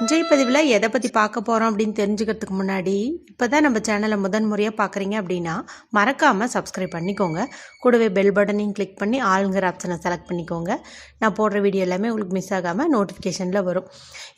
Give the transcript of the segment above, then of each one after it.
இன்றைய பதிவில் எதை பற்றி பார்க்க போகிறோம் அப்படின்னு தெரிஞ்சுக்கிறதுக்கு முன்னாடி இப்போ தான் நம்ம சேனலை முதன் முறையாக பார்க்குறீங்க அப்படின்னா மறக்காமல் சப்ஸ்கிரைப் பண்ணிக்கோங்க. கூடவே பெல் பட்டனையும் கிளிக் பண்ணி ஆளுங்கிற ஆப்ஷனை செலக்ட் பண்ணிக்கோங்க. நான் போடுற வீடியோ எல்லாமே உங்களுக்கு மிஸ் ஆகாமல் நோட்டிஃபிகேஷனில் வரும்.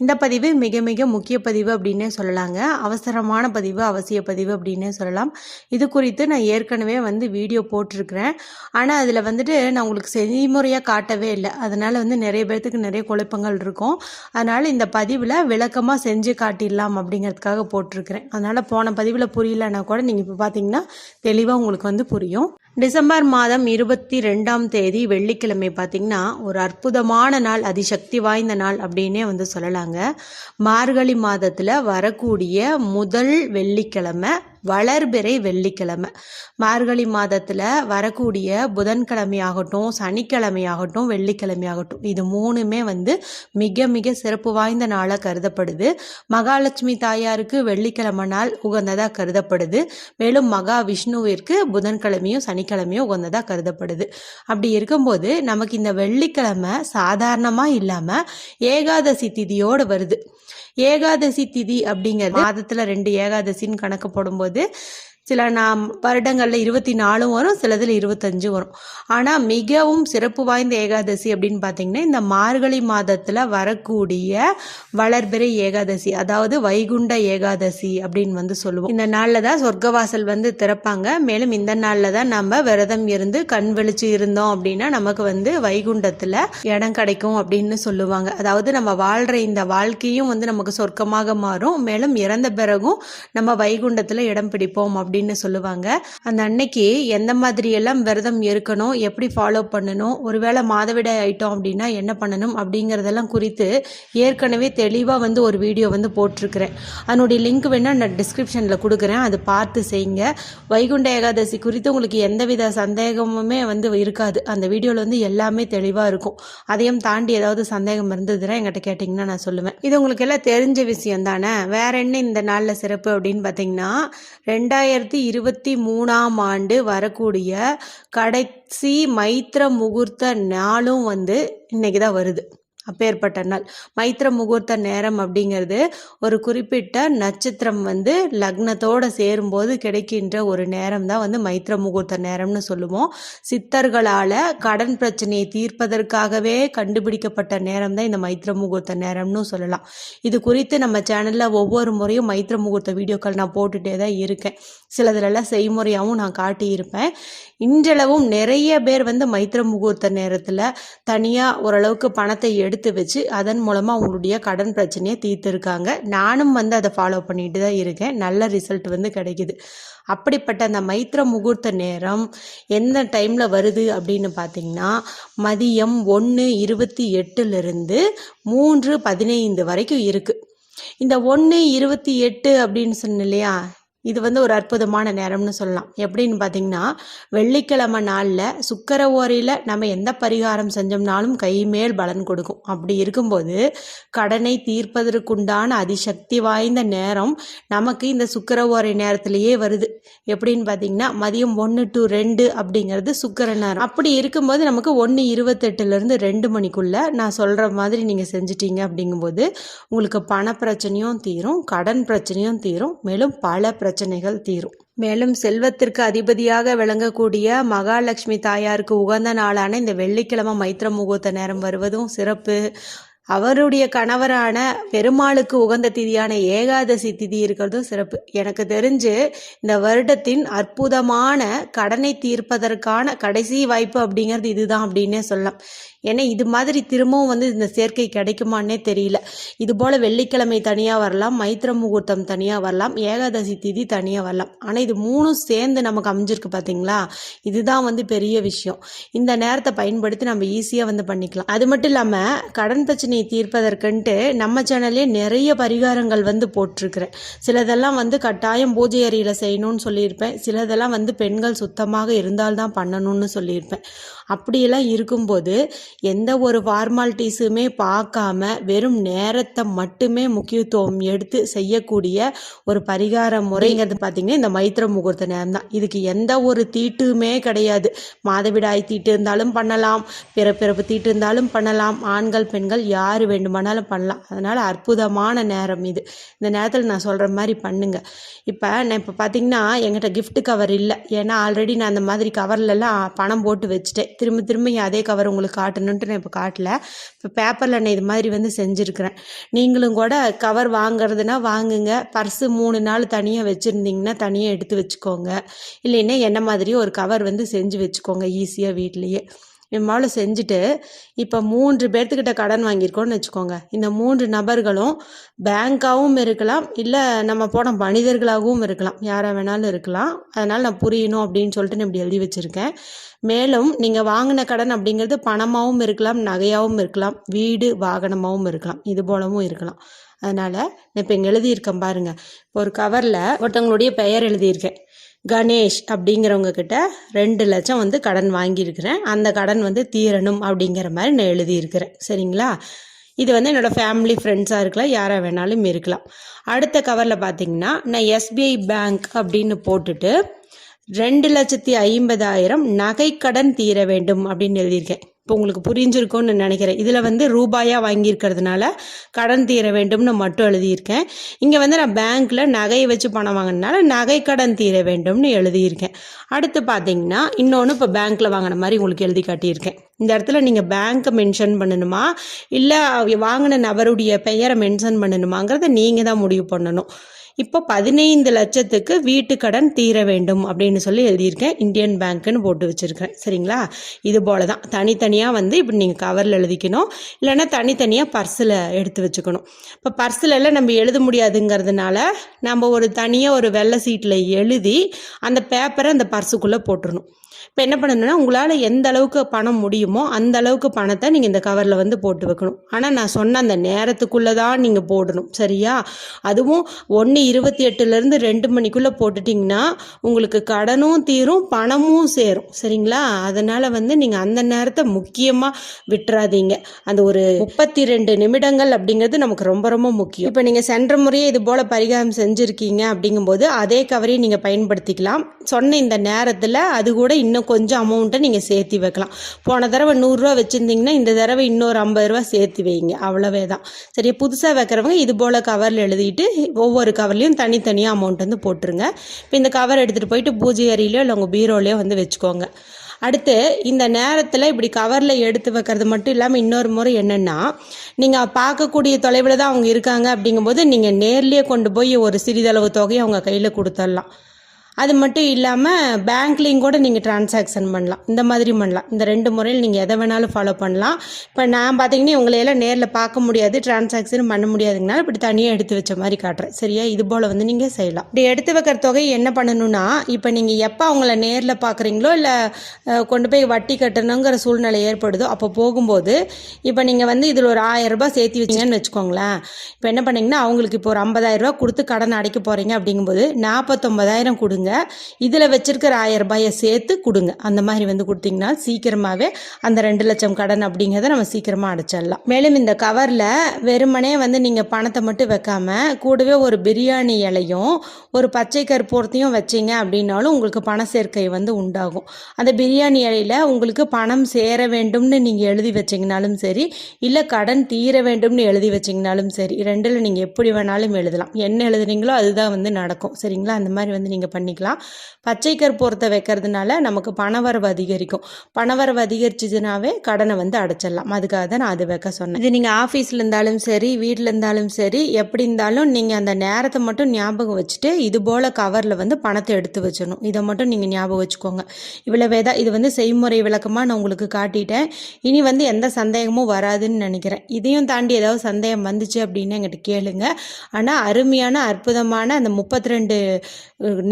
இந்த பதிவு மிக மிக முக்கிய பதிவு அப்படின்னே சொல்லலாங்க. அவசரமான பதிவு அவசிய பதிவு அப்படின்னே சொல்லலாம். இது குறித்து நான் ஏற்கனவே வந்து வீடியோ போட்டிருக்கிறேன். ஆனால் அதில் வந்துட்டு நான் உங்களுக்கு செய்முறையாக காட்டவே இல்லை. அதனால் வந்து நிறைய பேர்த்துக்கு நிறைய குழப்பங்கள் இருக்கும். அதனால் இந்த பதிவில் விளக்கமாக செஞ்சு காட்டிடலாம் அப்படிங்கிறதுக்காக போட்டிருக்கிறேன். அதனால் போன பதிவில் புரியலன்னா கூட நீங்கள் இப்போ பார்த்தீங்கன்னா தெளிவாக உங்களுக்கு வந்து புரியும். டிசம்பர் மாதம் இருபத்தி ரெண்டாம் தேதி வெள்ளிக்கிழமை பார்த்தீங்கன்னா ஒரு அற்புதமான நாள் அதிசக்தி வாய்ந்த நாள் அப்படின்னே வந்து சொல்லலாங்க. மார்கழி மாதத்தில் வரக்கூடிய முதல் வெள்ளிக்கிழமை வளர்பிறை வெள்ளிக்கிழமை. மார்கழி மாதத்தில் வரக்கூடிய புதன்கிழமையாகட்டும் சனிக்கிழமையாகட்டும் வெள்ளிக்கிழமையாகட்டும் இது மூணுமே வந்து மிக மிக சிறப்பு வாய்ந்த நாளாக கருதப்படுது. மகாலட்சுமி தாயாருக்கு வெள்ளிக்கிழமை நாள் உகந்ததாக கருதப்படுது. மேலும் மகா விஷ்ணுவிற்கு புதன்கிழமையும் சனிக்கிழமையும் உகந்ததாக கருதப்படுது. அப்படி இருக்கும்போது நமக்கு இந்த வெள்ளிக்கிழமை சாதாரணமாக இல்லாமல் ஏகாதசி திதியோடு வருது. ஏகாதசி திதி அப்படிங்கிறது மாதத்தில் ரெண்டு ஏகாதசின்னு கணக்கு போடும்போது சில நாம் வருடங்களில் இருபத்தி நாலும் வரும் சிலதில் இருபத்தஞ்சும் வரும். ஆனால் மிகவும் சிறப்பு வாய்ந்த ஏகாதசி அப்படின்னு பார்த்தீங்கன்னா இந்த மார்கழி மாதத்தில் வரக்கூடிய வளர்பிறை ஏகாதசி அதாவது வைகுண்ட ஏகாதசி அப்படின்னு வந்து சொல்லுவோம். இந்த நாளில் தான் சொர்க்கவாசல் வந்து திறப்பாங்க. மேலும் இந்த நாளில் தான் நம்ம விரதம் இருந்து கண் வெளிச்சு இருந்தோம் அப்படின்னா நமக்கு வந்து வைகுண்டத்தில் இடம் கிடைக்கும் அப்படின்னு சொல்லுவாங்க. அதாவது நம்ம வாழ்கிற இந்த வாழ்க்கையும் வந்து நமக்கு சொர்க்கமாக மாறும். மேலும் இறந்த பிறகும் நம்ம வைகுண்டத்தில் இடம் பிடிப்போம் அப்படின்னு அப்படின்னு சொல்லுவாங்க. அந்த அன்னைக்கு எந்த மாதிரி எல்லாம் விரதம் இருக்கணும் எப்படி ஃபாலோ பண்ணணும் ஒருவேளை மாதவிடாய் ஆயிட்டோம் அப்படின்னா என்ன பண்ணணும் அப்படிங்கிறதெல்லாம் குறித்து ஏற்கனவே தெளிவாக வந்து ஒரு வீடியோ வந்து போட்டிருக்கிறேன். அதனுடைய லிங்க் வேணால் நான் டிஸ்கிரிப்ஷனில் கொடுக்குறேன். அது பார்த்து செய்யுங்க. வைகுண்ட ஏகாதசி குறித்து உங்களுக்கு எந்தவித சந்தேகமுமே வந்து இருக்காது. அந்த வீடியோவில் வந்து எல்லாமே தெளிவாக இருக்கும். அதையும் தாண்டி ஏதாவது சந்தேகம் இருந்ததுன்னா எங்கிட்ட கேட்டிங்கன்னா நான் சொல்லுவேன். இது உங்களுக்கு எல்லாம் தெரிஞ்ச விஷயம் தானே வேற என்ன இந்த நாளில் சிறப்பு அப்படின்னு பார்த்தீங்கன்னா ரெண்டாயிரத்தி இருபத்தி மூணாம் ஆண்டு வரக்கூடிய கடைசி மைத்திர முகூர்த்த நாளும் வந்து இன்னைக்கு தான் வருது. அப்பேற்பட்ட நாள். மைத்திர முகூர்த்த நேரம் அப்படிங்கிறது ஒரு குறிப்பிட்ட நட்சத்திரம் வந்து லக்னத்தோடு சேரும்போது கிடைக்கின்ற ஒரு நேரம் தான் வந்து மைத்திர முகூர்த்த நேரம்னு சொல்லுவோம். சித்தர்களால் கடன் பிரச்சனையை தீர்ப்பதற்காகவே கண்டுபிடிக்கப்பட்ட நேரம் தான் இந்த மைத்திர முகூர்த்த நேரம்னு சொல்லலாம். இது குறித்து நம்ம சேனலில் ஒவ்வொரு முறையும் மைத்திர முகூர்த்த வீடியோக்கள் நான் போட்டுகிட்டே தான் இருக்கேன். சிலதுலலாம் செய்முறையாகவும் நான் காட்டியிருப்பேன். இன்றளவும் நிறைய பேர் வந்து மைத்திர முகூர்த்த நேரத்தில் தனியாக ஓரளவுக்கு பணத்தை எடுத்து எடுத்து வச்சு அதன் மூலமாக அவங்களுடைய கடன் பிரச்சனையை தீர்த்துருக்காங்க. நானும் வந்து அதை ஃபாலோ பண்ணிட்டு தான் இருக்கேன். நல்ல ரிசல்ட் வந்து கிடைக்குது. அப்படிப்பட்ட அந்த மைத்திர முகூர்த்த நேரம் எந்த டைமில் வருது அப்படின்னு பார்த்தீங்கன்னா மதியம் ஒன்று இருபத்தி எட்டுலேருந்து மூன்று பதினைந்து வரைக்கும் இருக்குது இந்த ஒன்று இருபத்தி எட்டு அப்படின்னு சொன்ன இல்லையா? இது வந்து ஒரு அற்புதமான நேரம்னு சொல்லலாம். எப்படின்னு பார்த்தீங்கன்னா வெள்ளிக்கிழமை நாளில் சுக்கர ஓரையில் நம்ம எந்த பரிகாரம் செஞ்சோம்னாலும் கை மேல் பலன் கொடுக்கும். அப்படி இருக்கும்போது கடனை தீர்ப்பதற்குண்டான அதிசக்தி வாய்ந்த நேரம் நமக்கு இந்த சுக்கர ஓரை நேரத்திலேயே வருது. எப்படின்னு பார்த்தீங்கன்னா மதியம் ஒன்று டு ரெண்டு அப்படிங்கிறது சுக்கர நேரம். அப்படி இருக்கும்போது நமக்கு ஒன்று இருபத்தெட்டுலேருந்து ரெண்டு மணிக்குள்ளே நான் சொல்கிற மாதிரி நீங்கள் செஞ்சிட்டீங்க அப்படிங்கும்போது உங்களுக்கு பண பிரச்சனையும் தீரும் கடன் பிரச்சனையும் தீரும். மேலும் பல பிரச்சனைகள் தீரும். மேலும் செல்வத்திற்கு அதிபதியாக விளங்கக்கூடிய மகாலட்சுமி தாயாருக்கு உகந்த நாளான இந்த வெள்ளிக்கிழமை மைத்திர முகூர்த்த நேரம் வருவதும் சிறப்பு. அவருடைய கணவரான பெருமாளுக்கு உகந்த திதியான ஏகாதசி திதி இருக்கிறதும் சிறப்பு. எனக்கு தெரிஞ்சு இந்த வருடத்தின் அற்புதமான கடனை தீர்ப்பதற்கான கடைசி வாய்ப்பு அப்படிங்கிறது இதுதான் அப்படின்னே சொல்லலாம். ஏன்னா இது மாதிரி திரும்பவும் வந்து இந்த சேர்க்கை கிடைக்குமான்னே தெரியல. இது போல் வெள்ளிக்கிழமை தனியாக வரலாம் மைத்திர முகூர்த்தம் தனியாக வரலாம் ஏகாதசி திதி தனியாக வரலாம். ஆனால் இது மூணும் சேர்ந்து நமக்கு அமைஞ்சிருக்கு பார்த்தீங்களா இதுதான் வந்து பெரிய விஷயம். இந்த நேரத்தை பயன்படுத்தி நம்ம ஈஸியாக வந்து பண்ணிக்கலாம். அது மட்டும் இல்லாமல் கடன் பிரச்சனையை தீர்ப்பதற்குன்ட்டு நம்ம சேனல்லே நிறைய பரிகாரங்கள் வந்து போட்டிருக்கிறேன். சிலதெல்லாம் வந்து கட்டாயம் பூஜை அறையில் செய்யணும்னு சொல்லியிருப்பேன். சிலதெல்லாம் வந்து பெண்கள் சுத்தமாக இருந்தால்தான் பண்ணணும்னு சொல்லியிருப்பேன். அப்படியெல்லாம் இருக்கும்போது எந்த ஒரு ஃபார்மாலிட்டிஸுமே பார்க்காம வெறும் நேரத்தை மட்டுமே முக்கியத்துவம் எடுத்து செய்யக்கூடிய ஒரு பரிகார முறைங்கிறது பார்த்திங்கன்னா இந்த மைத்திர முகூர்த்த நேரம் தான் இதுக்கு எந்த ஒரு தீட்டுமே கிடையாது. மாதவிடாய் தீட்டு இருந்தாலும் பண்ணலாம். பிறப்பிறப்பு தீட்டு இருந்தாலும் பண்ணலாம். ஆண்கள் பெண்கள் யார் யார் வேண்டுமானாலும் பண்ணலாம். அதனால் அற்புதமான நேரம் இது. இந்த நேரத்தில் நான் சொல்கிற மாதிரி பண்ணுங்கள் இப்போ நான் இப்போ பார்த்தீங்கன்னா என்கிட்ட கிஃப்ட் கவர் இல்லை. ஏன்னா ஆல்ரெடி நான் அந்த மாதிரி கவர்லலாம் பணம் போட்டு வச்சுட்டேன். திரும்ப திரும்ப அதே கவர் உங்களுக்கு காட்டணுன்ட்டு நான் இப்போ காட்டல. இப்போ பேப்பரில் நான் இது மாதிரி வந்து செஞ்சுருக்கிறேன். நீங்களும் கூட கவர் வாங்குறதுனா வாங்குங்க. பர்ஸு மூணு நாள் தனியாக வச்சுருந்தீங்கன்னா தனியாக எடுத்து வச்சுக்கோங்க. இல்லைன்னா என்ன மாதிரி ஒரு கவர் வந்து செஞ்சு வச்சுக்கோங்க ஈஸியாக வீட்லேயே. நம்மளால் செஞ்சுட்டு இப்போ மூன்று பேர்த்துக்கிட்ட கடன் வாங்கியிருக்கோம்னு வச்சுக்கோங்க. இந்த மூன்று நபர்களும் பேங்க்காகவும் இருக்கலாம் இல்லை நம்ம போன மனிதர்களாகவும் இருக்கலாம். யாராக வேணாலும் இருக்கலாம். அதனால் நான் புரியணும் அப்படின்னு சொல்லிட்டு நான் இப்படி எழுதி வச்சுருக்கேன். மேலும் நீங்கள் வாங்கின கடன் அப்படிங்கிறது பணமாகவும் இருக்கலாம் நகையாகவும் இருக்கலாம் வீடு வாகனமாகவும் இருக்கலாம். இது போலவும் இருக்கலாம். அதனால் நான் இப்போ இங்கே எழுதியிருக்கேன் பாருங்கள் ஒரு கவரில் ஒருத்தவங்களுடைய பெயர் எழுதியிருக்கேன். கணேஷ் அப்படிங்கிறவங்க கிட்ட ரெண்டு லட்சம் வந்து கடன் வாங்கியிருக்கிறேன். அந்த கடன் வந்து தீரணும் அப்படிங்கிற மாதிரி நான் எழுதியிருக்கிறேன். சரிங்களா? இது வந்து என்னோடய ஃபேமிலி ஃப்ரெண்ட்ஸாக இருக்கலாம் யாராக வேணாலும் இருக்கலாம். அடுத்த கவரில் பார்த்தீங்கன்னா நான் எஸ்பிஐ பேங்க் அப்படின்னு போட்டுட்டு ரெண்டு லட்சத்தி ஐம்பதாயிரம் நகைக்கடன் தீர வேண்டும் அப்படின்னு எழுதியிருக்கேன். இப்போ உங்களுக்கு புரிஞ்சிருக்கும்னு நினைக்கிறேன். இதில் வந்து ரூபாயாக வாங்கியிருக்கிறதுனால கடன் தீர வேண்டும்னு மட்டும் எழுதியிருக்கேன். இங்கே வந்து நான் பேங்க்கில் நகையை வச்சு பணம் வாங்கினால நகை கடன் தீர வேண்டும்னு எழுதியிருக்கேன். அடுத்து பார்த்தீங்கன்னா இன்னொன்று இப்போ பேங்க்கில் வாங்கின மாதிரி உங்களுக்கு எழுதி காட்டியிருக்கேன். இந்த இடத்துல நீங்கள் பேங்க்கை மென்ஷன் பண்ணணுமா? இல்லை வாங்கின நபருடைய பெயரை மென்ஷன் பண்ணணுமாங்கிறத நீங்கள் தான் முடிவு பண்ணணும். இப்போ பதினைந்து லட்சத்துக்கு வீட்டு கடன் தீர வேண்டும் அப்படின்னு சொல்லி எழுதியிருக்கேன். இந்தியன் பேங்க்குன்னு போட்டு வச்சுருக்கேன். சரிங்களா? இது போல தான் தனித்தனியாக வந்து இப்படி நீங்கள் கவரில் எழுதிக்கணும். இல்லைன்னா தனித்தனியாக பர்ஸில் எடுத்து வச்சுக்கணும். இப்போ பர்ஸிலெல்லாம் நம்ம எழுத முடியாதுங்கிறதுனால நம்ம ஒரு தனியாக ஒரு வெள்ளை சீட்டில் எழுதி அந்த பேப்பரை அந்த பர்ஸுக்குள்ளே போட்டுடணும் இப்போ என்ன பண்ணணும்னா உங்களால் எந்த அளவுக்கு பணம் முடியுமோ அந்த அளவுக்கு பணத்தை நீங்கள் இந்த கவரில் வந்து போட்டு வைக்கணும். ஆனால் நான் சொன்ன அந்த நேரத்துக்குள்ளே தான் நீங்கள் போடணும் சரியா? அதுவும் ஒன்று இருபத்தி எட்டுலேருந்து ரெண்டு மணிக்குள்ளே போட்டுட்டிங்கன்னா உங்களுக்கு கடனும் தீரும் பணமும் சேரும் சரிங்களா? அதனால் வந்து நீங்கள் அந்த நேரத்தை முக்கியமாக விட்டுறாதீங்க. அந்த ஒரு முப்பத்தி ரெண்டு நிமிடங்கள் அப்படிங்கிறது நமக்கு ரொம்ப ரொம்ப முக்கியம். இப்போ நீங்கள் சென்ற முறையே இது போல் பரிகாரம் செஞ்சுருக்கீங்க அப்படிங்கும்போது அதே கவரையும் நீங்கள் பயன்படுத்திக்கலாம். சொன்ன இந்த நேரத்தில் அது கூட இன்னும் கொஞ்சம் அமௌண்ட்டை நீங்கள் சேர்த்தி வைக்கலாம். போன தடவை நூறுரூவா வச்சுருந்தீங்கன்னா இந்த தடவை இன்னொரு ஐம்பது ரூபா சேர்த்து வைங்க. அவ்வளவே தான் சரி புதுசாக வைக்கிறவங்க இது போல் கவரில் எழுதிட்டு ஒவ்வொரு கவர்லேயும் தனித்தனியாக அமௌண்ட் வந்து போட்டுருங்க. இப்போ இந்த கவர் எடுத்துகிட்டு போயிட்டு பூஜை அறையிலையோ இல்லை உங்கள் பீரோலையோ வந்து வச்சுக்கோங்க. அடுத்து இந்த நேரத்தில் இப்படி கவரில் எடுத்து வைக்கிறது மட்டும் இல்லாமல் இன்னொரு முறை என்னென்னா நீங்கள் பார்க்கக்கூடிய தொலைவில் தான் அவங்க இருக்காங்க அப்படிங்கும்போது நீங்கள் நேர்லேயே கொண்டு போய் ஒரு சிறிதளவு தொகையை அவங்க கையில் கொடுத்துடலாம். அது மட்டும் இல்லாமல் பேங்க்லேயும் கூட நீங்கள் டிரான்சாக்ஷன் பண்ணலாம். இந்த மாதிரி பண்ணலாம். இந்த ரெண்டு முறையில் நீங்கள் எதை வேணாலும் ஃபாலோ பண்ணலாம். இப்போ நான் பார்த்தீங்கன்னா உங்களையெல்லாம் நேரில் பார்க்க முடியாது டிரான்சாக்ஷன் பண்ண முடியாதுங்கனால இப்படி தனியாக எடுத்து வச்ச மாதிரி காட்டுறேன். சரியா? இது போல் வந்து நீங்கள் செய்யலாம். இப்படி எடுத்து வைக்கிற தொகை என்ன பண்ணணும்னா இப்போ நீங்கள் எப்போ அவங்கள நேரில் பார்க்குறீங்களோ இல்லை கொண்டு போய் வட்டி கட்டணுங்கிற சூழ்நிலை ஏற்படுதோ அப்போ போகும்போது இப்போ நீங்கள் வந்து இதில் ஒரு ஆயிரம் ரூபாய் சேர்த்து வச்சிங்கன்னு வச்சுக்கோங்களேன். இப்போ என்ன பண்ணீங்கன்னா அவங்களுக்கு இப்போ ஒரு ஐம்பதாயிரம் ரூபா கொடுத்து கடன் அடைக்க போகிறீங்க அப்படிங்கும்போது நாற்பத்தொம்பதாயிரம் கொடுங்க. இதில் வச்சிருக்கிற ஆயிரம் ரூபாயை சேர்த்து கொடுங்க. அந்த மாதிரி வந்து கொடுத்தீங்கன்னா சீக்கிரமாகவே அந்த ரெண்டு லட்சம் கடன் அப்படிங்கிறத நம்ம சீக்கிரமாக அடைச்சிடலாம். மேலும் இந்த கவரில் வெறுமனே வந்து நீங்கள் பணத்தை மட்டும் வைக்காம கூடவே ஒரு பிரியாணி இலையும் ஒரு பச்சை கற்பூரத்தையும் வச்சீங்க அப்படின்னாலும் உங்களுக்கு பண சேர்க்கை வந்து உண்டாகும். அந்த பிரியாணி இலையில் உங்களுக்கு பணம் சேர வேண்டும்னு நீங்கள் எழுதி வச்சிங்கனாலும் சரி இல்லை கடன் தீர வேண்டும்னு எழுதி வச்சிங்கனாலும் சரி ரெண்டில் நீங்கள் எப்படி வேணாலும் எழுதலாம். என்ன எழுதுறீங்களோ அதுதான் வந்து நடக்கும். சரிங்களா? அந்த மாதிரி வந்து நீங்கள் பண்ணிக்கலாம். பச்சை கற்பூரத்தை வைக்கிறதுனால நமக்கு பணவரவு அதிகரிக்கும். பணவரவு அதிகரிச்சதுனாவே கடனை வந்து அடைச்சிடலாம். அதுக்காக தான் நான் அது வைக்க சொன்னேன். இது நீங்கள் ஆஃபீஸில் இருந்தாலும் சரி வீட்டில் இருந்தாலும் சரி எப்படி இருந்தாலும் நீங்கள் அந்த நேரத்தை மட்டும் ஞாபகம் வச்சுட்டு இது போல் கவரில் வந்து பணத்தை எடுத்து வச்சிடணும். இதை மட்டும் நீங்கள் ஞாபகம் வச்சுக்கோங்க. இவ்வளவே தான் இது வந்து செய்முறை விளக்கமாக நான் உங்களுக்கு காட்டிட்டேன். இனி வந்து எந்த சந்தேகமும் வராதுன்னு நினைக்கிறேன். இதையும் தாண்டி ஏதாவது சந்தேகம் வந்துச்சு அப்படின்னு என்கிட்ட கேளுங்க. ஆனால் அருமையான அற்புதமான அந்த முப்பத்தி ரெண்டு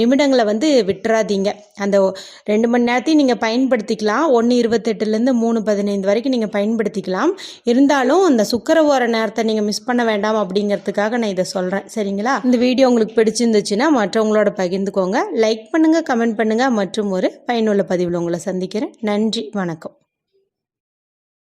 நிமிடங்கள் வந்து விட்டுறாதீங்க. அந்த ரெண்டு மணி நேரத்தையும் நீங்கள் பயன்படுத்திக்கலாம். ஒன்று இருபத்தெட்டுலேருந்து மூணு பதினைந்து வரைக்கும் நீங்கள் பயன்படுத்திக்கலாம். இருந்தாலும் அந்த சுக்கர ஓர நேரத்தை நீங்கள் மிஸ் பண்ண வேண்டாம் அப்படிங்கிறதுக்காக நான் இதை சொல்கிறேன் சரிங்களா? இந்த வீடியோ உங்களுக்கு பிடிச்சிருந்துச்சுன்னா மற்றவங்களோட பகிர்ந்துக்கோங்க. லைக் பண்ணுங்கள் கமெண்ட் பண்ணுங்கள் மற்றும் ஒரு பயனுள்ள பதிவில் உங்களை சந்திக்கிறேன். நன்றி வணக்கம்.